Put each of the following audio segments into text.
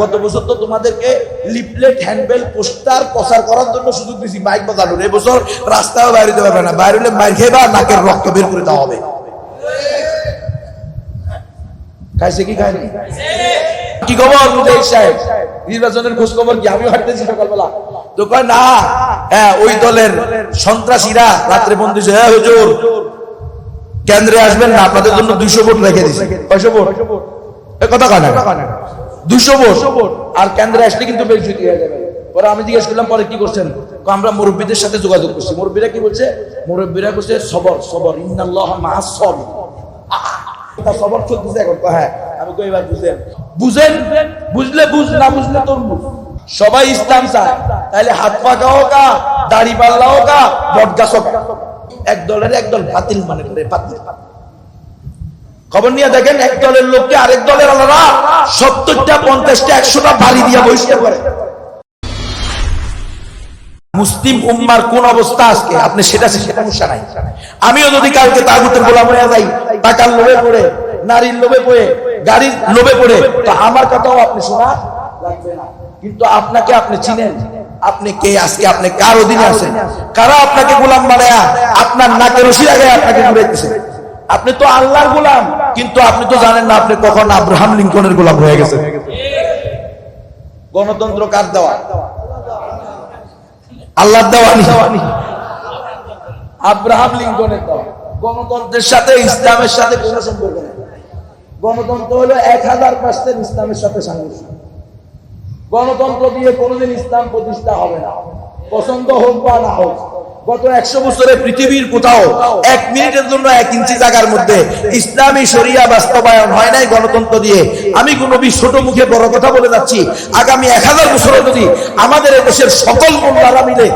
গত বছর তো তোমাদেরকে লিফলেট, হ্যান্ডবেল, পোস্টার প্রচার করার জন্য সুযোগ দিছি মাইক বাজানোর। এবছর রাস্তাও বাইরে দিতে পারবে না। বাইরে মাইর নাকের রক্ত বের করে দেওয়া হবে। খাইছে কি খায়নি? কি খবর, মুজাহিদ সাহেব? নির্বাচনের খোঁজ খবর কি? আমিও হাঁটতেছি সকালবেলা। তো কয়, না হ্যাঁ ওই দলের সন্ত্রাসীরা রাত্রে বন্ধু হ্যাঁ হুজুর, কেন্দ্রে আসবেন না, আপনাদের জন্য দুইশো ভোট রেখে দিচ্ছে কয়শো ভোট? কথা কয় না দুশো ভোট। আর কেন্দ্রে আসলে কিন্তু বেশি হয়ে যাবে। পরে আমি জিজ্ঞেস করলাম পরে কি করছেন? আমরা মুরব্বীদের সাথে যোগাযোগ করছি। মুরব্বীরা কি বলছে? মুরব্বীরা বলছে সবর সবর ইন্নাল্লাহ মা সব সবর চলতেছে এখন। হ্যাঁ আমি কই এবার বুঝেন। বুঝেন? বুঝলে বুঝ না বুঝলে তোর সবাই ইসলাম চায়। তাহলে হাত পাকা হোক দাড়ি পাল্লা হোক বট গাছ হোক। এক দলের এক বাতিল মানে করে বাতিল। খবর নিয়ে দেখেন, এক দলের লোককে আরেক দলের আলাদা সত্তরটা, পঞ্চাশটা, একশোটা বাড়ি দিয়া বহিষ্কার করে। মুসলিম উম্মার কোন অবস্থা আজকে? আপনি সেটা সমস্যা নাই। আমিও যদি কালকে তাগুতের গোলাম হয়ে যাই, টাকার লোভে পড়ে, নারীর লোভে পড়ে, গাড়ির লোভে পড়ে, তো আমার কথাও আপনি শোনা লাগবে না। কিন্তু আপনাকে আপনি চিনেন। আপনি কে আজকে? আপনি কার অধীনে আছেন? কারা আপনাকে গোলাম বানায়া আপনার নাকে রশি আগে আপনাকে ঘুরাইতেছে? আপনি তো আল্লাহর গোলাম। কিন্তু আপনি তো জানেন না, আপনি কখন আব্রাহাম লিঙ্কনের গোলাম হয়ে গেছেন। গণতন্ত্র কার দেওয়া? আল্লাহ দেওয়ানি আব্রাহাম লিঙ্কনের গণতন্ত্রের সাথে ইসলামের সাথে গণতন্ত্র হলো এক হাজার পার্সেন্ট ইসলামের সাথে সাংঘর্ষ। গণতন্ত্র দিয়ে কোনোদিন ইসলাম প্রতিষ্ঠা হবে না। পছন্দ হোক বা না হোক গত একশো বছরে পৃথিবীর কোথাও এক মিনিটের জন্য এক ইঞ্চি জায়গার মধ্যে ইসলামী শরিয়া বাস্তবায়ন হয় নাই গণতন্ত্র দিয়ে। আমি ছোট মুখে বড় কথা বলে যাচ্ছি। আগামী এক হাজার বছরে যদি আমাদের দেশের সকল মোল্লারা মিলে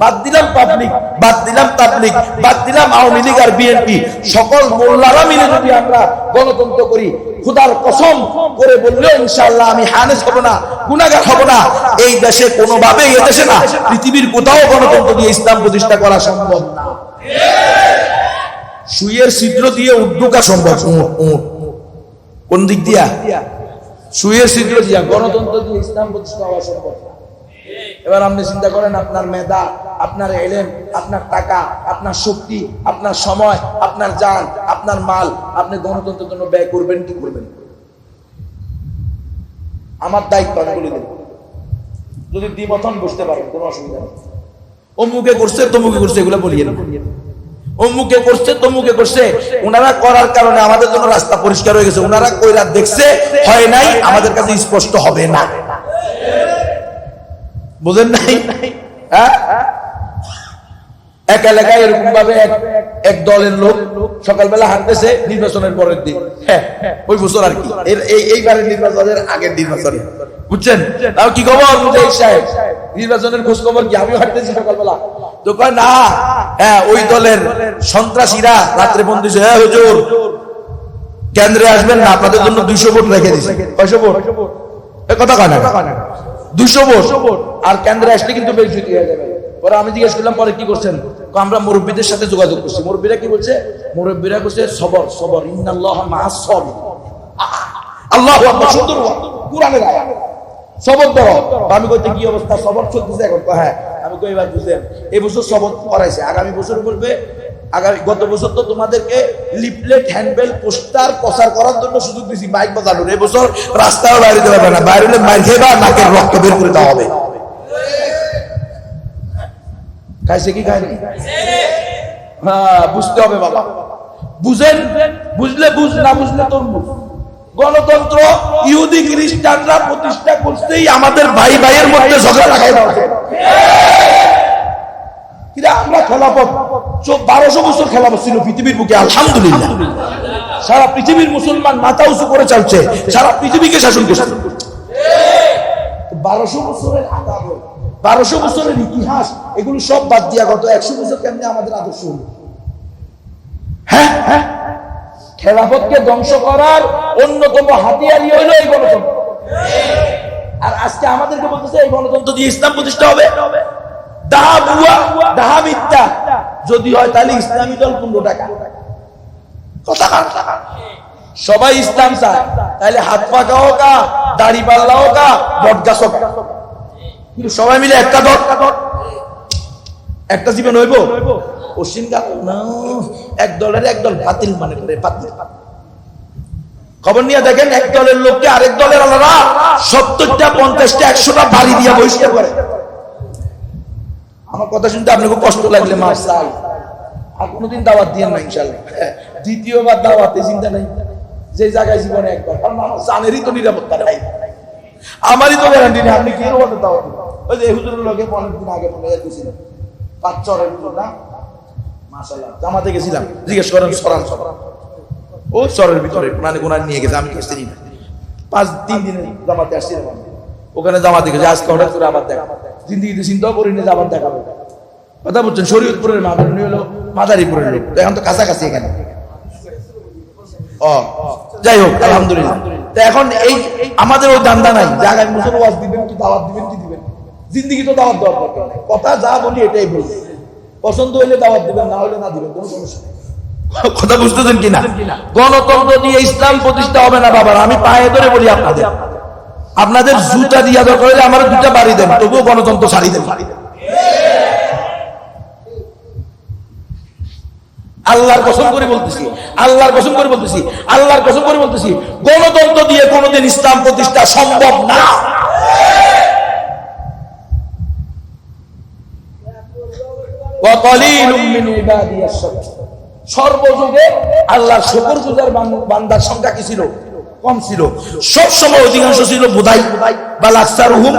বাদ দিলাম পাবলিক, বাদ দিলাম তাবলিক, বাদ দিলাম আওয়ামী লীগ আর বিএনপি। সকল মোল্লারা মিলে যদি আমরা গণতন্ত্র করি, খুদার কসম করে বললেও ইনশাআল্লাহ আমি হানেস হব না গুনাগার হব না। এই দেশে কোনোভাবে এই দেশে না, পৃথিবীর কোথাও গণতন্ত্র দিয়ে ইসলাম প্রতিষ্ঠা করা সম্ভব না। সুইয়ের ছিদ্র দিয়ে উদ্যোগা সম্ভব। কোন দিক দিয়া? সুইয়ের ছিদ্র দিয়া গণতন্ত্র দিয়ে ইসলাম প্রতিষ্ঠা হওয়া সম্ভব না। এবার আপনি চিন্তা করেন, আপনার মেধা, আপনার এলেম, আপনার টাকা, আপনার শক্তি, আপনার সময়, আপনার জান, আপনার মাল, আপনি গণতন্ত্রের জন্য ব্যয় করবেন, কি করবেন? আমার দায়িত্ব আমি বলে দেব। যদি দ্বিমতন বুঝতে পারেন, কোনো অসুবিধা নেই। অমুকে করছে, তমুকে করছে, এগুলো বলিয়ে না অমুকে করছে, তমুকে করছে, ওনারা করার কারণে আমাদের জন্য রাস্তা পরিষ্কার হয়ে গেছে। ওনারা কইরা দেখছে, হয় নাই, আমাদের কাছে স্পষ্ট হবে না। বুঝেন নাই? হ্যাঁ? এক এলাকায় এরকম ভাবে এক- দলের লোক সকালবেলা হাঁটতেছে নির্বাচনের পরের দিন। হ্যাঁ ওই বছর আর কি। এইবারের নির্বাচনের আগের নির্বাচনে। বুঝছেন? তাও কি খবর সাহেব? নির্বাচনের খোঁজ খবর কি? আমিও হাঁটতেছি সকালবেলা। তো কয়, না হ্যাঁ ওই দলের সন্ত্রাসীরা রাত্রে বন্ধু হ্যাঁ হুজুর, কেন্দ্রে আসবেন না, আপনাদের জন্য দুইশো ভোট রেখে দিচ্ছে কয়শো ভোট? কথা কয় না? দুশো ভোট। আর কেন্দ্রে আসলে কিন্তু বেশি হয়ে যাবে। পরে আমি জিজ্ঞেস করলাম পরে কি করছেন? আমরা মুরব্বীদের সাথে যোগাযোগ করছি। মুরব্বীরা কি বলছে? মুরব্বীরা বলছে সবর সবর ইন্নাল্লাহ মা সব আল্লাহ সুন্দর কোরআনের আয়াত। সবর ধরো। আমি কইতে কি অবস্থা? সবর চলতেছে এখন? হ্যাঁ। আমি কই এবার বুঝলেন এই বছর সবর করাইছে। আগামী বছর বলবে আগামী গত বছর তো তোমাদেরকে লিফলেট, হ্যান্ডবেল, পোস্টার প্রচার করার জন্য সুযোগ দিছি মাইক বাজানোর। এবছর রাস্তাও বাইরে দিতে পারবে না। বাইরে খেয়ে বা নাকের রক্ত বের করে দেওয়া হবে। খাইছে কি খায়নি? হ্যাঁ বুঝতে হবে বাবা। বুঝেন? বুঝলে বুঝ, না বুঝলে তোর গণতন্ত্র, ইহুদি, খ্রিস্টানরা প্রতিষ্ঠা করতেই আমাদের ভাই ভাইয়ের মধ্যে ঝগড়া লাগাই দেওয়া কিরে বারোশো বছর খেলাফত ছিল পৃথিবীর বুকে, আলহামদুলিল্লাহ। সারা পৃথিবীর মুসলমান মাথা উঁচু করে চলছে, সারা পৃথিবীকে শাসন করছে। বারোশো বছরের বারোশো বছরের ইতিহাস, এগুলো সব বাদ দিয়া গত একশো বছর কেমনি আমাদের আদর্শ হ্যাঁ হ্যাঁ। খেলাফতকে ধ্বংস করার অন্যতম হাতিয়ারই হইল এই গণতন্ত্র। আর আজকে আমাদেরকে বলতেছে, এই গণতন্ত্র দিয়ে ইসলাম প্রতিষ্ঠা হবে। দাহা বুয়া দাহা যদি হয় তাহলে ইসলামী দল পনেরো টাকা। সবাই ইসলাম চায়। তাহলে হাত পাকা হোক দাড়ি পাল্লাও কা বট গাছ কিন্তু সবাই মিলে একটা দল। একটা জীবন হইব? এক দলের বাতিল মানে করে, বাতিল। খবর নিয়ে দেখেন, এক দলের লোককে আরেক দলের আলাদা সত্তরটা, পঞ্চাশটা, একশোটা বাড়ি দিয়ে বহিষ্কার করে। আমার কথা শুনতে আপনাকে কষ্ট লাগলে মার চাই। আর কোনোদিন দাওয়াত দিয়ে না, ইনশাল্লাহ। দ্বিতীয়বার দাওয়াতে চিন্তা নেই। যে জায়গায় জীবনে একবার। কারণ আমার জানেরই তো নিরাপত্তা নাই। আমারই তো গ্যারান্টি নেই। আপনি কি এর দাওয়াত ওই যে হুজুরের লোকে অনেকদিন আগে মনে যাচ্ছিলেন পাঁচ চরের না? মাশাল্লাহ জামাতে গেছিলাম। জিজ্ঞেস করেন সরান সরান ও চরের ভিতরে মানে কোনার নিয়ে গেছে, আমি না। পাঁচ, তিন দিনে জামাতে আসছিলাম ওখানে জামাতে গেছে আজকে হঠাৎ করে আবার দেখা। জিন্দিগিতে চিন্তাও করি না যে আবার দেখাবো। কথা বলছেন, শরীয়তপুরের মা, উনি হলো মাদারীপুরের লোক। এখন তো কাছাকাছি এখানে। ও, যাই হোক, আলহামদুলিল্লাহ। তো এখন এই আমাদের ওই দান্দা নাই যে আগামী বছর ওয়াজ দিবেন কি দাওয়াত দিবেন, কি দিবেন? জিন্দিগি তো দাওয়াত দেওয়ার দরকার নাই। কথা যা বলি এটাই বলি। পছন্দ হইলে দাওয়াত দিবেন, না হলে না দিবেন, কোনো সমস্যা নেই। কথা বুঝতেছেন কিনা? গণতন্ত্র দিয়ে ইসলাম প্রতিষ্ঠা হবে না, বাবার। আমি পায়ে ধরে বলি আপনাদের। আপনাদের জুতা দিয়া দরকার করে আমার দুটা বাড়ি দেন তবুও গণতন্ত্র সারি দেন। আল্লাহর কসম করে বলতেছি আল্লাহর কসম করে বলতেছি আল্লাহর কসম করে বলতেছি গণতন্ত্র দিয়ে কোনোদিন ইসলাম প্রতিষ্ঠা সম্ভব না। সর্বযুগে আল্লাহর শকর যুগের বান্দার সংখ্যা কি ছিল? কম ছিল। সব সময় অধিকাংশ ছিল বুধাই। বা লাকসারুহুম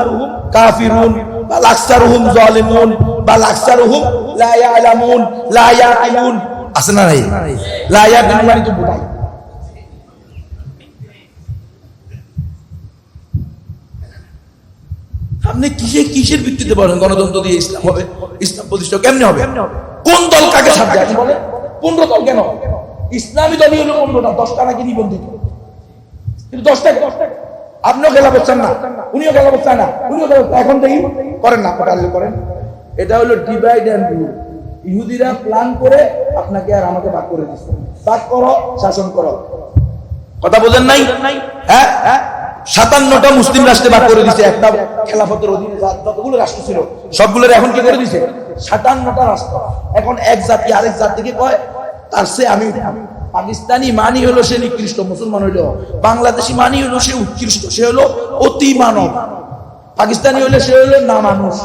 কাফিরুন বা লাকসারুহুম জালিমুন বা লাকসারুহুম লা ইয়ালামুন লা ইয়াকিলুন। আছে না নাই? লা ইয়াকিলুন মানে তো বুধাই। আপনি কিসে কিসের ভিত্তিতে বলেন? গণতন্ত্র দিয়ে ইসলাম হবে? ইসলাম প্রতিষ্ঠা কেমনে হবে? কোন দল কাকে যায় বলে? পনেরো দল কেন ইসলামী দলই হলো পনেরোটা দশটা নাকি নিবন্ধিত। কিন্তু দশটা দশটা আপনিও খেলা করছেন না, উনিও খেলা করছেন না, উনিও এখন দেখি, করেন না পাঠালে করেন। এটা হলো ডিভাইড অ্যান্ড রুল ইহুদিরা প্ল্যান করে আপনাকে আর আমাকে ভাগ করে দিচ্ছে ভাগ করো, শাসন করো। কথা বোঝেন নাই? হ্যাঁ হ্যাঁ। সাতান্নটা মুসলিম রাষ্ট্রে ভাগ করে দিছে। একটা খেলাফতের অধীনে যতগুলো রাষ্ট্র ছিল, সবগুলোর এখন কি করে দিছে? সাতান্নটা রাষ্ট্র। এখন এক জাতি আরেক জাতিকে কয়? তার সে আমি পাকিস্তানি মানি হলো সে নিকৃষ্ট, মুসলমান হইল। বাংলাদেশি মানি হলো সে উৎকৃষ্ট, সে হলো অতি মানব। পাকিস্তানি হলে সে হলো না মানুষ।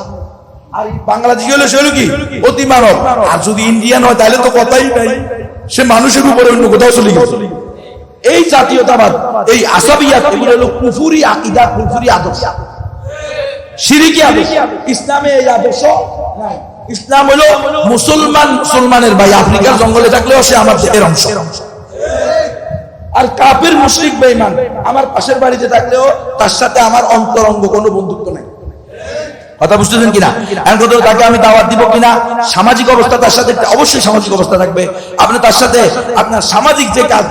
মানুষের উপরে অন্য এই এই হলো কুফুরি আদর্শ। ইসলামে এই আদর্শ ইসলাম হলো মুসলমান, মুসলমানের ভাই। আফ্রিকার জঙ্গলে থাকলেও সে আমার দেহের অংশ। আর কাপের মুশরিক বেঈমান। আমার পাশের বাড়িতে থাকলেও তার সাথে আমার অন্তরঙ্গ কোনো বন্ধুত্ব কথা বুঝতেছেন কিনা? এখন কথা তাকে আমি দাওয়াত দিব কিনা? সামাজিক অবস্থা তার সাথে অবশ্যই সামাজিক অবস্থা থাকবে। আপনি তার সাথে আপনার সামাজিক যে কাজ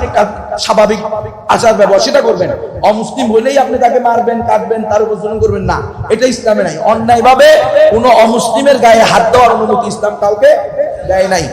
স্বাভাবিক আচার ব্যবহার, সেটা করবেন। অমুসলিম হইলেই আপনি তাকে মারবেন কাটবেন তার উপর করবেন না। এটা ইসলামে নাই। অন্যায় ভাবে কোনো অমুসলিমের গায়ে হাত দেওয়ার অনুমতি ইসলাম কাউকে দেয় নাই।